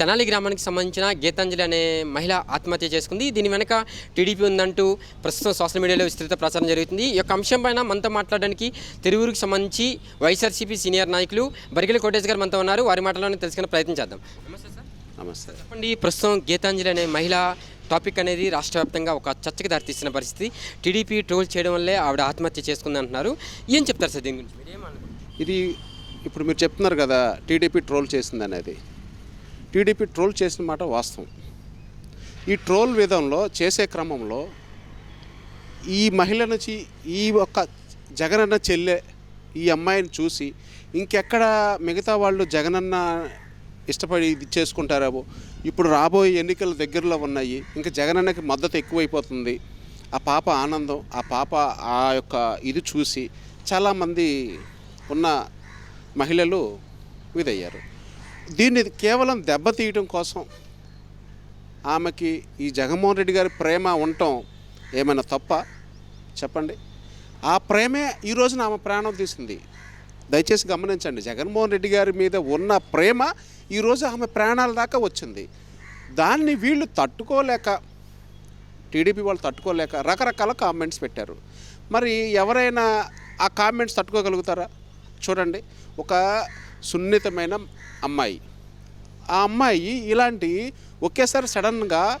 తెనాలి గ్రామానికి సంబంధించిన గీతాంజలి అనే మహిళ ఆత్మహత్య చేసుకుంది. దీని వెనక టీడీపీ ఉందంటూ ప్రస్తుతం సోషల్ మీడియాలో విస్తృత ప్రచారం జరుగుతుంది. ఈ యొక్క అంశం పైన మనతో మాట్లాడడానికి తిరువురికి సంబంధించి వైఎస్ఆర్సీపీ సీనియర్ నాయకులు బరిగిల కోటేష్ గారు మనతో ఉన్నారు. వారి మాటలోనే తెలుసుకునే ప్రయత్నం చేద్దాం. నమస్తే సార్. నమస్తే. చెప్పండి ప్రస్తుతం గీతాంజలి అనే మహిళ టాపిక్ అనేది రాష్ట్ర వ్యాప్తంగా ఒక చర్చకు దారితీస్తున్న పరిస్థితి. టీడీపీ ట్రోల్ చేయడం వల్లే ఆవిడ ఆత్మహత్య చేసుకుంది అంటున్నారు. ఏం చెప్తారు సార్ దీని గురించి? ఇది ఇప్పుడు మీరు చెప్తున్నారు కదా టీడీపీ ట్రోల్ చేసింది అనేది టీడీపీ ట్రోల్ చేసిన మాట వాస్తవం. ఈ ట్రోల్ విధంలో చేసే క్రమంలో ఈ మహిళ నుంచి ఈ ఒక్క జగనన్న చెల్లె ఈ అమ్మాయిని చూసి ఇంకెక్కడ మిగతా వాళ్ళు జగనన్న ఇష్టపడి ఇది చేసుకుంటారేమో ఇప్పుడు రాబోయే ఎన్నికలు దగ్గరలో ఉన్నాయి. ఇంకా జగనన్నకి మద్దతు ఎక్కువైపోతుంది. ఆ పాప ఆనందం ఆ పాప ఆ యొక్క ఇది చూసి చాలామంది ఉన్న మహిళలు ఇదయ్యారు దీన్ని కేవలం దెబ్బతీయటం కోసం ఆమెకి ఈ జగన్మోహన్ రెడ్డి గారి ప్రేమ ఉండటం ఏమైనా తప్ప? చెప్పండి. ఆ ప్రేమే ఈ రోజున ఆమె ప్రాణం తీసింది. దయచేసి గమనించండి జగన్మోహన్ రెడ్డి గారి మీద ఉన్న ప్రేమ ఈరోజు ఆమె ప్రాణాల దాకా వచ్చింది. దాన్ని వీళ్ళు తట్టుకోలేక టీడీపీ వాళ్ళు తట్టుకోలేక రకరకాల కామెంట్స్ పెట్టారు. మరి ఎవరైనా ఆ కామెంట్స్ తట్టుకోగలుగుతారా? చూడండి ఒక సున్నితమైన అమ్మాయి. ఆ అమ్మాయి ఇలాంటి ఒకేసారి సడన్గా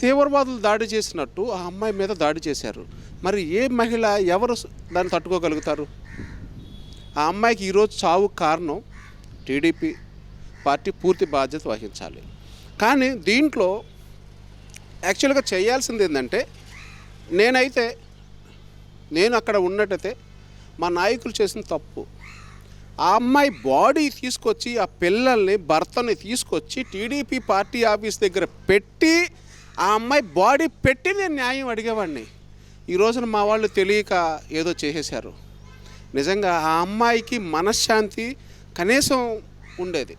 తీవ్రవాదులు దాడి చేసినట్టు ఆ అమ్మాయి మీద దాడి చేశారు. మరి ఏ మహిళ ఎవరు దాన్ని తట్టుకోగలుగుతారు? ఆ అమ్మాయికి ఈరోజు చావు కారణం టీడీపీ పార్టీ పూర్తి బాధ్యత వహించాలి. కానీ దీంట్లో యాక్చువల్గా చేయాల్సింది ఏంటంటే నేనైతే నేను అక్కడ ఉన్నట్టయితే మా నాయకులు చేసిన తప్పు ఆ అమ్మాయి బాడీ తీసుకొచ్చి ఆ పిల్లల్ని భర్తని తీసుకొచ్చి టీడీపీ పార్టీ ఆఫీస్ దగ్గర పెట్టి ఆ అమ్మాయి బాడీ పెట్టి నేను న్యాయం అడిగేవాడిని. ఈ రోజున మా వాళ్ళు తెలియక ఏదో చేసేశారు. నిజంగా ఆ అమ్మాయికి మనశ్శాంతి కనీసం ఉండేది.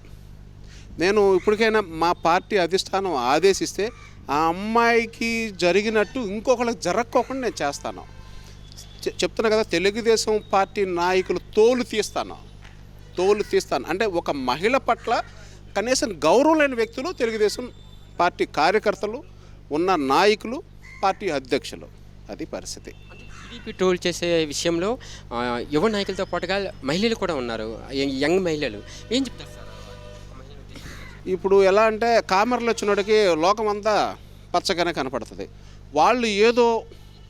నేను ఇప్పటికైనా మా పార్టీ అధిష్టానం ఆదేశిస్తే ఆ అమ్మాయికి జరిగినట్టు ఇంకొకరికి జరగకోకుండా నేను చేస్తాను. చెప్తున్నా కదా తెలుగుదేశం పార్టీ నాయకులు తోలు తీస్తాను. తోలు తీస్తాను. అంటే ఒక మహిళ పట్ల కనీసం గౌరవం లేని వ్యక్తులు తెలుగుదేశం పార్టీ కార్యకర్తలు ఉన్న నాయకులు పార్టీ అధ్యక్షులు. అది పరిస్థితి. టీడీపీ ట్రోల్ చేసే విషయంలో యువ నాయకులతో పాటుగా మహిళలు కూడా ఉన్నారు. యంగ్- మహిళలు. ఏం చెప్తారు సార్? ఇప్పుడు ఎలా అంటే కామర్లు వచ్చినోడికి లోకం అంతా పచ్చగానే కనపడుతుంది. వాళ్ళు ఏదో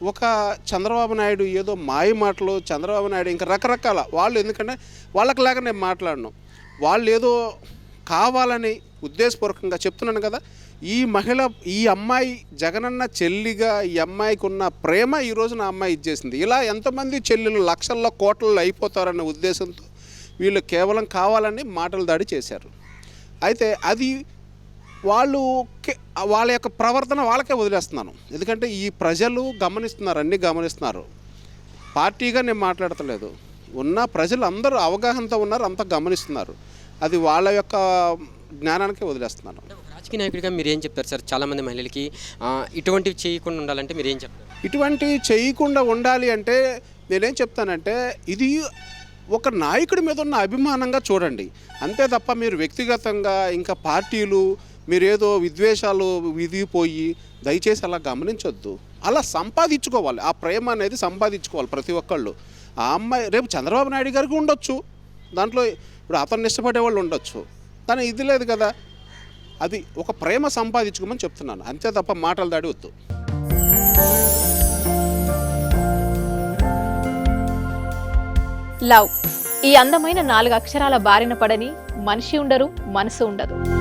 ఒక చంద్రబాబు నాయుడు ఏదో మాయ మాటలు చంద్రబాబు నాయుడు ఇంకా రకరకాల వాళ్ళు ఎందుకంటే వాళ్ళకి లేక నేను మాట్లాడను. వాళ్ళు ఏదో కావాలని ఉద్దేశపూర్వకంగా చెప్తున్నాను కదా ఈ మహిళ ఈ అమ్మాయి జగనన్న చెల్లిగా ఈ అమ్మాయికి ఉన్న ప్రేమ ఈ రోజున అమ్మాయి ఇచ్చేసింది. ఇలా ఎంతమంది చెల్లెలు లక్షల్లో కోట్లలో అయిపోతారన్న ఉద్దేశంతో వీళ్ళు కేవలం కావాలని మాటలు దాడి చేశారు. అయితే అది వాళ్ళు వాళ్ళ యొక్క ప్రవర్తన వాళ్ళకే వదిలేస్తున్నాను. ఎందుకంటే ఈ ప్రజలు గమనిస్తున్నారు అన్నీ గమనిస్తున్నారు. పార్టీగా నేను మాట్లాడతలేదు. ఉన్న ప్రజలు అందరూ అవగాహనతో ఉన్నారు అంతా గమనిస్తున్నారు. అది వాళ్ళ యొక్క జ్ఞానానికే వదిలేస్తున్నాను. రాజకీయ నాయకుడిగా మీరు ఏం చెప్తారు సార్? చాలామంది మహిళలకి ఇటువంటివి చేయకుండా ఉండాలంటే మీరు ఏం చెప్తారు? ఇటువంటి చేయకుండా ఉండాలి అంటే నేనేం చెప్తానంటే ఇది ఒక నాయకుడి మీద ఉన్న అభిమానంగా చూడండి. అంతే తప్ప మీరు వ్యక్తిగతంగా ఇంకా పార్టీలు మీరేదో విద్వేషాలు విదిగిపోయి దయచేసి అలా గమనించొద్దు. అలా సంపాదించుకోవాలి. ఆ ప్రేమ అనేది సంపాదించుకోవాలి ప్రతి ఒక్కళ్ళు. ఆ అమ్మాయి రేపు చంద్రబాబు నాయుడు గారికి ఉండొచ్చు. దాంట్లో ఇప్పుడు అతన్ని ఇష్టపడే వాళ్ళు ఉండొచ్చు. కానీ ఇది లేదు కదా. అది ఒక ప్రేమ సంపాదించుకోమని చెప్తున్నాను. అంతే తప్ప మాటలు దాడి వద్దు లవ్. ఈ అందమైన నాలుగు అక్షరాల బారిన పడని మనిషి ఉండరు మనసు ఉండదు.